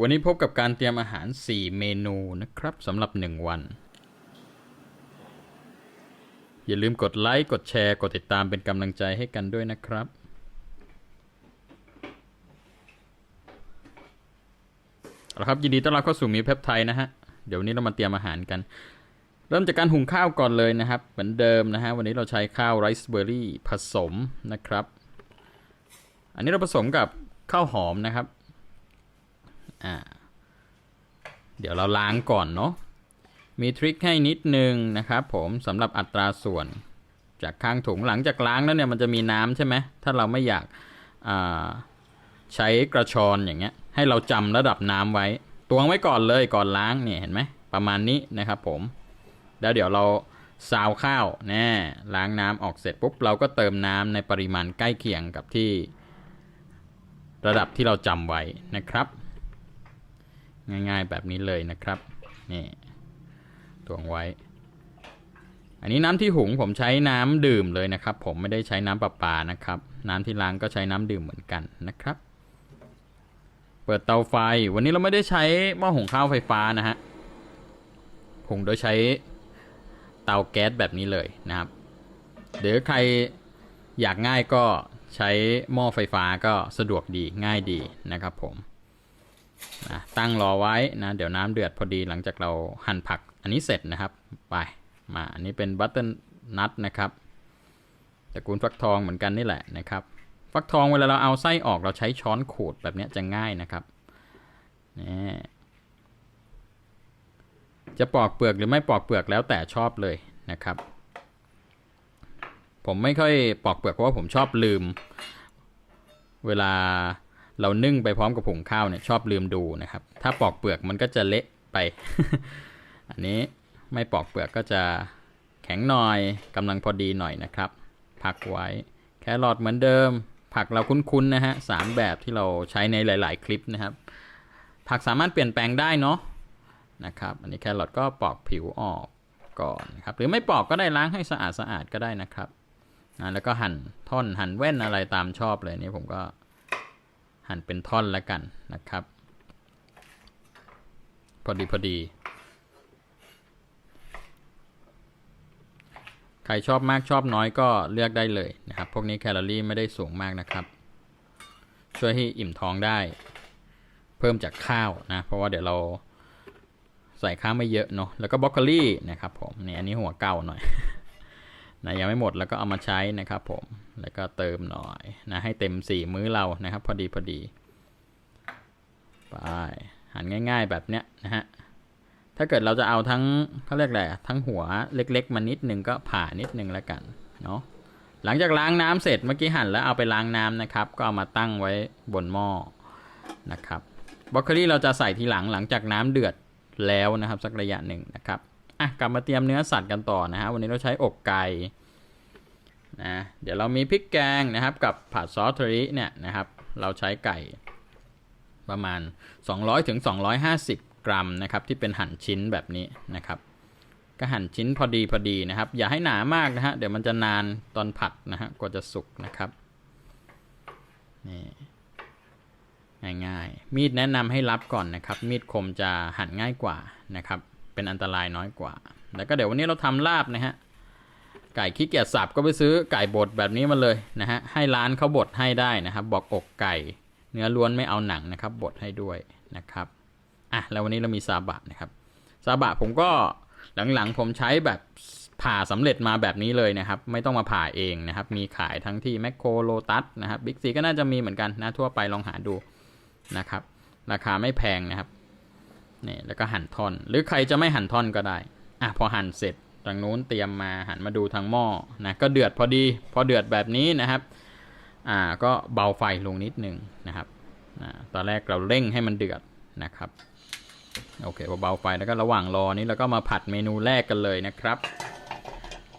วันนี้พบกับการเตรียมอาหาร 4 เมนูนะครับสำหรับ 1 วัน อย่าลืมกดไลค์ กดแชร์ กดติดตามเป็นกำลังใจให้กันด้วยนะครับ เอาละครับ ยินดีต้อนรับเข้าสู่มิวเพปไทยนะฮะ เดี๋ยววันนี้เรามาเตรียมอาหารกัน เริ่มจากการหุงข้าวก่อนเลยนะครับ เหมือนเดิมนะฮะ วันนี้เราใช้ข้าวไรซ์เบอร์รี่ผสมนะครับ อันนี้เราผสมกับข้าวหอมนะครับ อ่า เดี๋ยวเราล้างก่อนเนาะ มีทริคให้นิดนึงนะครับผมสำหรับอัตราส่วน จากข้างถุงหลังจากล้างแล้วเนี่ยมันจะมีน้ำใช่ไหม ถ้าเราไม่อยากใช้กระชอนอย่างเงี้ย ให้เราจำระดับน้ำไว้ ตวงไว้ก่อนเลยก่อนล้างเนี่ยเห็นไหมประมาณนี้นะครับผม แล้วเดี๋ยวเราซาวข้าวแน่ล้างน้ำออกเสร็จปุ๊บเราก็เติมน้ำในปริมาณใกล้เคียงกับที่ ระดับที่เราจำไว้นะครับ ง่ายๆแบบนี้เลยนะครับนี่ตวงไว้ อันนี้น้ำที่หุงผมใช้น้ำดื่มเลยนะครับ ผมไม่ได้ใช้น้ำประปานะครับ น้ำที่ล้างก็ใช้น้ำดื่มเหมือนกันนะครับ เปิดเตาไฟ วันนี้เราไม่ได้ใช้หม้อหุงข้าวไฟฟ้านะฮะหุงโดยใช้เตาแก๊สแบบนี้เลยนะครับหรือใครอยากง่ายก็ใช้หม้อไฟฟ้าก็สะดวกดีง่ายดีนะครับผม นะตั้งรอไว้นะเดี๋ยวน้ำเดือดพอดีหลังจากเราหั่นผักอันนี้เสร็จนะครับไปมาอันนี้เป็นบัตเตอร์นัทนะครับตระกูลฟักทองเหมือนกันนี่แหละนะครับ ฟักทองเวลาเราเอาไส้ออกเราใช้ช้อนขูดแบบนี้จะง่ายนะครับนี่จะปอกเปลือกหรือไม่ปอกเปลือกแล้วแต่ชอบเลยนะครับ ผมไม่ค่อยปอกเปลือกเพราะว่าผมชอบลืม เวลา เรานึ่งไปพร้อมกับผงข้าวเนี่ยชอบลืมดูนะครับ ถ้าปอกเปลือกมันก็จะเละไป อันนี้ไม่ปอกเปลือกก็จะแข็งหน่อยกำลังพอดีหน่อยนะครับพักไว้แครอทเหมือนเดิม ผักเราคุ้นๆนะฮะสามแบบที่เราใช้ในหลาย ๆ คลิปนะครับ ผักสามารถเปลี่ยนแปลงได้เนาะนะครับ อันนี้แครอทก็ปอกผิวออกก่อนนะครับ หรือไม่ปอกก็ได้ล้างให้สะอาดสะอาดๆก็ได้นะครับนะแล้วก็หั่นท่อนหั่นแว่นอะไรตามชอบเลยนี่ผมก็ หั่นเป็นท่อนแล้วกันนะครับ พอดีพอดี ใครชอบมากชอบน้อยก็เลือกได้เลยนะครับ พวกนี้แคลอรี่ไม่ได้สูงมากนะครับ ช่วยให้อิ่มท้องได้ เพิ่มจากข้าวนะ เพราะว่าเดี๋ยวเราใส่ข้าวไม่เยอะเนาะ แล้วก็บรอกโคลี่นะครับผม นี่อันนี้หัวเก่าหน่อย นะยังไม่หมดแล้วก็เอามาใช้นะครับผมแล้วก็เติมหน่อยนะให้เต็มสี่มื้อเรานะครับ พอดีพอดีไปหั่นง่าย ๆแบบเนี้ยนะฮะถ้าเกิดเราจะเอาทั้งเขาเรียกอะไรทั้งหัวเล็ก ๆ มานิดนึงก็ผ่านิดนึงแล้วกันเนาะหลังจากล้างน้ำเสร็จเมื่อกี้หั่นแล้วเอาไปล้างน้ำนะครับ ก็เอามาตั้งไว้บนหม้อนะครับบรอกโคลีเราจะใส่ทีหลังหลังจากน้ำเดือดแล้วนะครับ สักระยะหนึ่งนะครับ อะกลับมาเตรียมเนื้อสัตว์กันต่อนะฮะวันนี้เราใช้อกไก่นะเดี๋ยวเรามีพริกแกงนะครับกับผัดซอสทริเนี่ยนะครับ เราใช้ไก่ประมาณ 200ถึง250 กรัมนะครับที่เป็นหั่นชิ้นแบบนี้นะครับก็หั่นชิ้นพอดีพอดีนะครับ อย่าให้หนามากนะฮะเดี๋ยวมันจะนานตอนผัดนะฮะกว่าจะสุกนะครับนี่ง่ายๆมีดแนะนำให้รับก่อนนะครับ มีดคมจะหั่นง่ายกว่านะครับ เป็นอันตรายน้อยกว่า แล้วก็เดี๋ยววันนี้เราทำลาบนะฮะ ไก่ขี้เกียจสับก็ไปซื้อไก่บดแบบนี้มาเลยนะฮะ ให้ร้านเขาบดให้ได้นะครับ บอกอกไก่ เนื้อล้วนไม่เอาหนังนะครับ บดให้ด้วยนะครับ อะ แล้ววันนี้เรามีซาบะนะครับ ซาบะผมก็หลังๆผมใช้แบบผ่าสำเร็จมาแบบนี้เลยนะครับ ไม่ต้องมาผ่าเองนะครับ มีขายทั้งที่แมคโครโลตัสนะครับบิ๊กซีก็น่าจะมีเหมือนกันนะทั่วไปลองหาดูนะครับ ราคาไม่แพงนะครับ นี่แล้วก็หั่นท่อน หรือใครจะไม่หั่นท่อนก็ได้อะพอหั่นเสร็จทางนู้นเตรียมมาหันมาดูทางหม้อนะก็เดือดพอดีพอเดือดแบบนี้นะครับอ่าก็เบาไฟลงนิดนึงนะครับนะตอนแรกเราเร่งให้มันเดือดนะครับโอเคพอเบาไฟแล้วก็ระหว่างรอนี้เราก็มาผัดเมนูแรกกันเลยนะครับ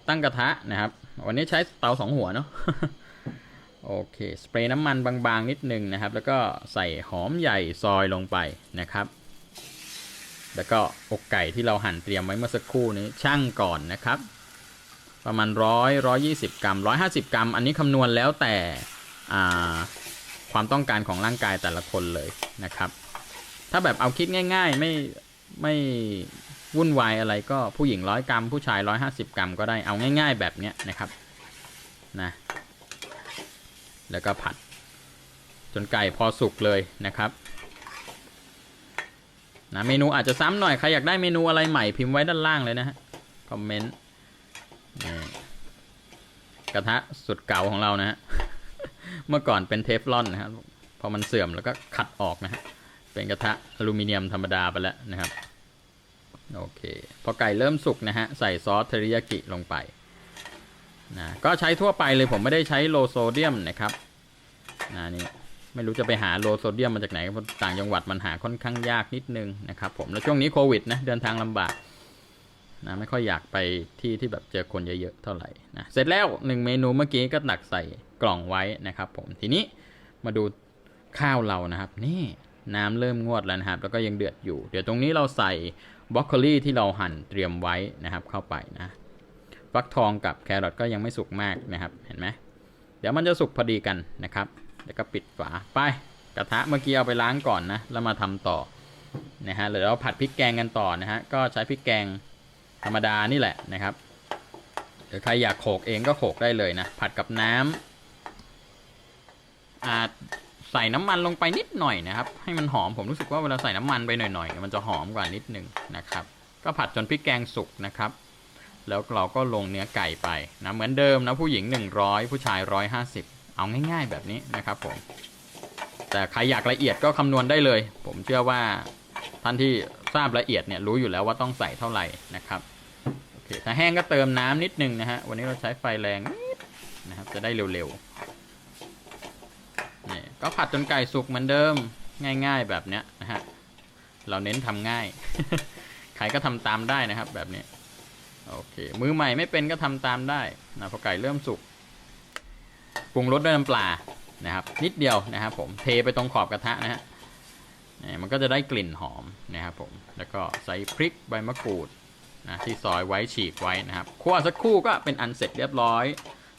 ตั้งกระทะนะครับ วันนี้ใช้เตาสองหัวเนาะโอเคสเปรย์น้ำมันบางๆนิดนึงนะครับ แล้วก็ใส่หอมใหญ่ซอยลงไปนะครับ แล้วก็อกไก่ที่เราหั่นเตรียมไว้เมื่อสักครู่นี้ช่างก่อนนะครับ ประมาณร้อยร้อยี่สิบกรัมร้อยห้าสิบกรัม อันนี้คำนวณแล้วแต่ความต้องการของร่างกายแต่ละคนเลยนะครับ ถ้าแบบเอาคิดง่าย ๆ ไม่ไม่วุ่นวายอะไรก็ผู้หญิงร้อยกรัม ผู้ชายร้อยห้าสิบกรัมก็ได้เอาง่าย ๆ แบบเนี้ยนะครับนะแล้วก็ผัด จนไก่พอสุกเลยนะครับ นะเมนูอาจจะซ้ำหน่อย ใครอยากได้เมนูอะไรใหม่พิมพ์ไว้ด้านล่างเลยนะฮะ คอมเมนต์กระทะสุดเก่าของเรานะฮะ เมื่อก่อนเป็นเทฟลอนนะครับพอมันเสื่อมแล้วก็ขัดออกนะฮะ เป็นกระทะอลูมิเนียมธรรมดาไปแล้วนะครับโอเค พอไก่เริ่มสุกนะฮะ ใส่ซอสเทริยากิลงไปนะก็ใช้ทั่วไปเลยผมไม่ได้ใช้โลโซเดียมนะครับนะนี่ ไม่รู้จะไปหาโลโซเดียมมาจากไหนเพราะต่างจังหวัดมันหาค่อนข้างยากนิดนึงนะครับผมแล้วช่วงนี้โควิดนะเดินทางลำบากนะไม่ค่อยอยากไปที่ที่แบบเจอคนเยอะๆเท่าไหร่นะเสร็จแล้วหนึ่งเมนูเมื่อกี้ก็ตักใส่กล่องไว้นะครับ ผมทีนี้มาดูข้าวเรานะครับ นี่น้ำเริ่มงวดแล้วนะครับ แล้วก็ยังเดือดอยู่ เดี๋ยวตรงนี้เราใส่บรอกโคลีที่เราหั่นเตรียมไว้นะครับ เข้าไปนะฟักทองกับแครอทก็ยังไม่สุกมากนะครับ เห็นไหมเดี๋ยวมันจะสุกพอดีกันนะครับ แล้วก็ปิดฝาไปกระทะเมื่อกี้เอาไปล้างก่อนนะแล้วมาทำต่อนะฮะเดี๋ยวเราผัดพริกแกงกันต่อนะฮะก็ใช้พริกแกงธรรมดานี่แหละนะครับหรือใครอยากโขกเองก็โขกได้เลยนะผัดกับน้ำอาจใส่น้ำมันลงไปนิดหน่อยนะครับ ให้มันหอมผมรู้สึกว่าเวลาใส่น้ำมันไปหน่อยๆมันจะหอมกว่านิดนึงนะครับ ก็ผัดจนพริกแกงสุกนะครับ แล้วเราก็ลงเนื้อไก่ไปนะเหมือนเดิมนะผู้หญิง 100 ผู้ชาย 150 เอาง่าย ๆ แบบนี้นะครับผม แต่ใครอยากละเอียดก็คำนวณได้เลย ผมเชื่อว่าท่านที่ทราบละเอียดเนี่ยรู้อยู่แล้วว่าต้องใส่เท่าไหร่นะครับโอเคถ้าแห้งก็เติมน้ำนิดนึงนะฮะวันนี้เราใช้ไฟแรงนะครับจะได้เร็วๆนี่ก็ผัดจนไก่สุกเหมือนเดิมง่าย ๆ แบบเนี้ยนะฮะเราเน้นทำง่าย ใครก็ทำตามได้นะครับแบบนี้โอเค มือใหม่ไม่เป็นก็ทำตามได้นะพอไก่เริ่มสุก ปรุงรสด้วยน้ำปลานะครับ นิดเดียวนะครับผมเทไปตรงขอบกระทะนะฮะนี่มันก็จะได้กลิ่นหอมนะครับผมแล้วก็ใส่พริกใบมะกรูดนะที่ซอยไว้ฉีกไว้นะครับคั่วสักครู่ก็เป็นอันเสร็จเรียบร้อย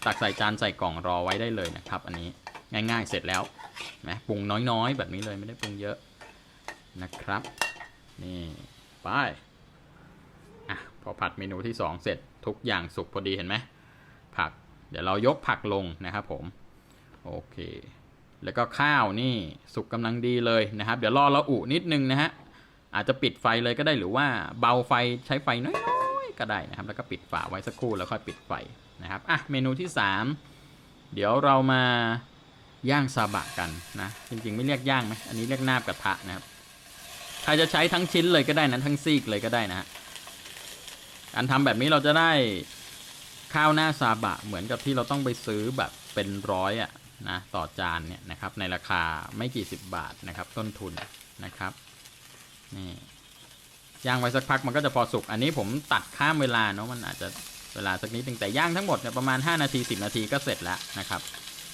ตักใส่จานใส่กล่องรอไว้ได้เลยนะครับ อันนี้ง่ายๆเสร็จแล้วนะปรุงน้อยๆ แบบนี้เลยไม่ได้ปรุงเยอะนะครับ นี่ไปอะพอผัดเมนูที่ 2 เสร็จทุกอย่างสุกพอดีเห็นไหม เดี๋ยวเรายกผักลงนะครับผม โอเค แล้วก็ข้าวนี่สุกกำลังดีเลยนะครับ เดี๋ยวรอเราอุนิดนึงนะฮะ อาจจะปิดไฟเลยก็ได้หรือว่าเบาไฟใช้ไฟน้อยๆก็ได้นะครับ แล้วก็ปิดฝาไว้สักครู่แล้วค่อยปิดไฟนะครับ อะ เมนูที่ 3 เดี๋ยวเรามาย่างซาบะกันนะ จริงๆไม่เรียกย่างไหมอันนี้เรียกนาบกระทะนะครับ ใครจะใช้ทั้งชิ้นเลยก็ได้นะทั้งซีกเลยก็ได้นะฮะการทำแบบนี้เราจะได้ ข้าวหน้าซาบะเหมือนกับที่เราต้องไปซื้อแบบเป็นร้อยอะนะต่อจานเนี่ยนะครับในราคาไม่กี่สิบบาทนะครับ ต้นทุนนะครับนี่ย่างไว้สักพักมันก็จะพอสุก อันนี้ผมตัดข้ามเวลาเนาะมันอาจจะเวลาสักนิดนึงแต่ย่างทั้งหมดเนี่ยประมาณ 5 นาที 10 นาทีก็เสร็จแล้วนะครับ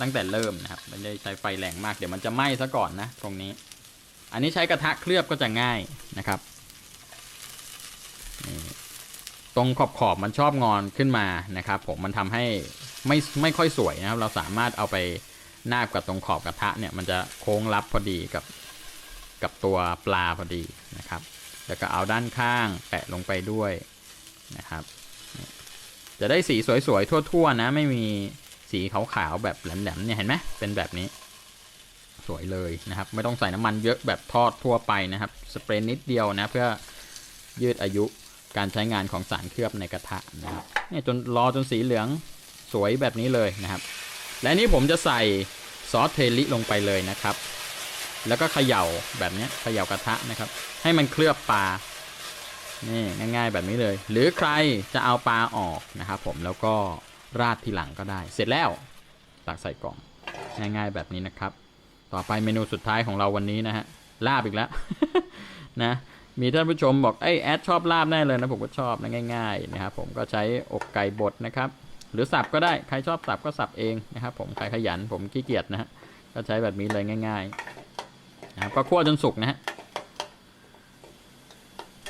ตั้งแต่เริ่มนะครับไม่ได้ใช้ไฟแรงมากเดี๋ยวมันจะไหม้ซะก่อนนะตรงนี้ อันนี้ใช้กระทะเคลือบก็จะง่ายนะครับนี่ ตรงขอบขอบมันชอบงอนขึ้นมานะครับ ผมมันทำให้ไม่ไม่ค่อยสวยนะครับ เราสามารถเอาไปนาบกับตรงขอบกระทะเนี่ยมันจะโค้งรับพอดีกับกับตัวปลาพอดีนะครับ แล้วก็เอาด้านข้างแปะลงไปด้วยนะครับ จะได้สีสวยๆทั่วๆนะ ไม่มีสีขาวๆแบบแหลมๆเนี่ยเห็นไหมเป็นแบบนี้ สวยเลยนะครับ ไม่ต้องใส่น้ำมันเยอะแบบทอดทั่วไปนะครับ สเปรย์นิดเดียวนะเพื่อยืดอายุ การใช้งานของสารเคลือบในกระทะนะครับนี่จนรอจนสีเหลืองสวยแบบนี้เลยนะครับ และนี้ผมจะใส่ซอสเทลิลงไปเลยนะครับ แล้วก็เขย่าแบบนี้เขย่ากระทะนะครับ ให้มันเคลือบปลานี่ง่าย ๆ แบบนี้เลย หรือใครจะเอาปลาออกนะครับผมแล้วก็ราดทีหลังก็ได้ เสร็จแล้วตักใส่กล่องง่ายๆแบบนี้นะครับ ต่อไปเมนูสุดท้ายของเราวันนี้นะฮะลาบอีกแล้วนะ มีท่านผู้ชมบอกไอ้แอดชอบลาบแน่เลยนะผมก็ชอบนะง่ายๆนะครับผมก็ใช้อกไก่บดนะครับ หรือสับก็ได้ใครชอบสับก็สับเองนะครับ ผมใครขยันผมขี้เกียจนะฮะก็ใช้แบบนี้เลยง่ายๆนะครับก็คั่วจนสุกนะฮะ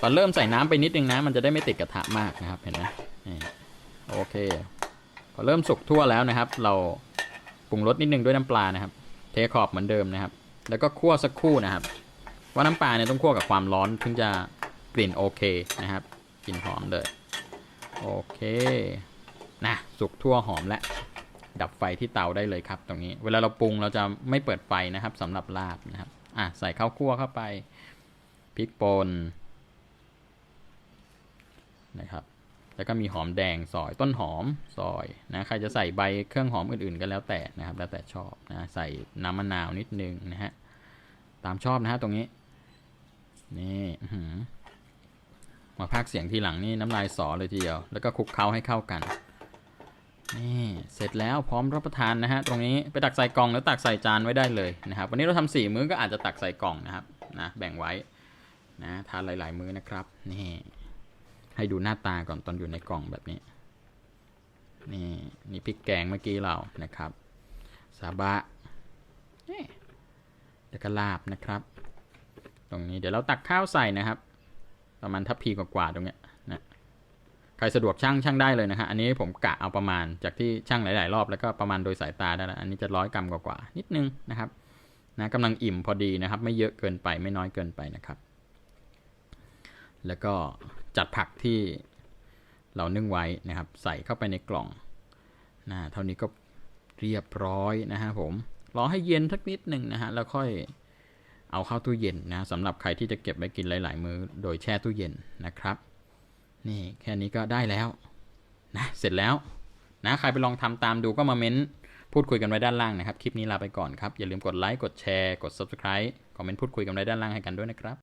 ตอนเริ่มใส่น้ำไปนิดนึงนะมันจะได้ไม่ติดกระทะมากนะครับเห็นไหมโอเคพอเริ่มสุกทั่วแล้วนะครับ เราปรุงรสนิดนึงด้วยน้ำปลานะครับ เทขอบเหมือนเดิมนะครับ แล้วก็คั่วสักครู่นะครับ ว่าน้ำปลาเนี่ยต้องคั่วกับความร้อนถึงจะกลิ่นโอเคนะครับกลิ่นหอมเลย โอเคนะสุกทั่วหอมแล้วดับไฟที่เตาได้เลยครับ ตรงนี้ เวลาเราปรุงเราจะไม่เปิดไฟนะครับสำหรับลาบนะครับอะใส่ข้าวคั่วเข้าไปพริกป่นนะครับ แล้วก็มีหอมแดงซอยต้นหอมซอยนะใครจะใส่ใบเครื่องหอมอื่นๆก็แล้วแต่นะครับ แล้วแต่ชอบนะใส่น้ำมะนาวนิดนึงนะฮะตามชอบนะฮะตรงนี้ นี่มาพากเสียงทีหลังนี่น้ำลายสอเลยทีเดียว แล้วก็คลุกเคล้าให้เข้ากัน นี่เสร็จแล้วพร้อมรับประทานนะฮะ ตรงนี้ไปตักใส่กล่องแล้วตักใส่จานไว้ได้เลยนะครับ วันนี้เราทำสี่มื้อก็อาจจะตักใส่กล่องนะครับนะแบ่งไว้นะทานหลาย ๆ มื้อนะครับ นี่ ให้ดูหน้าตาก่อนตอนอยู่ในกล่องแบบนี้ นี่นี่พริกแกงเมื่อกี้เรานะครับซาบะนี่แล้วก็ลาบนะครับ ตรงนี้เดี๋ยวเราตักข้าวใส่นะครับ ประมาณทัพพีกว่าๆตรงเนี้ยนะใครสะดวกช่างช่างได้เลยนะฮะอันนี้ผมกะเอาประมาณจากที่ช่างหลาย ๆ รอบแล้วก็ประมาณโดยสายตาได้แล้วอันนี้จะร้อยกรัมกว่าๆนิดนึงนะครับนะกำลังอิ่มพอดีนะครับ ไม่เยอะเกินไปไม่น้อยเกินไปนะครับ แล้วก็จัดผักที่เรานึ่งไว้นะครับ ใส่เข้าไปในกล่องนะเท่านี้ก็เรียบร้อยนะฮะผมรอให้เย็นสักนิดหนึ่งนะฮะแล้วค่อย เอาเข้าตู้เย็นนะสำหรับใครที่จะเก็บไว้กินหลาย ๆ มื้อโดยแช่ตู้เย็นนะครับ นี่แค่นี้ก็ได้แล้วนะเสร็จแล้วนะใครไปลองทำตามดูก็มาเม้นพูดคุยกันไว้ด้านล่างนะครับ คลิปนี้ลาไปก่อนครับ อย่าลืมกดไลค์กดแชร์กด Subscribe คอมเมนต์พูดคุยกันไว้ด้านล่างให้กันด้วยนะครับ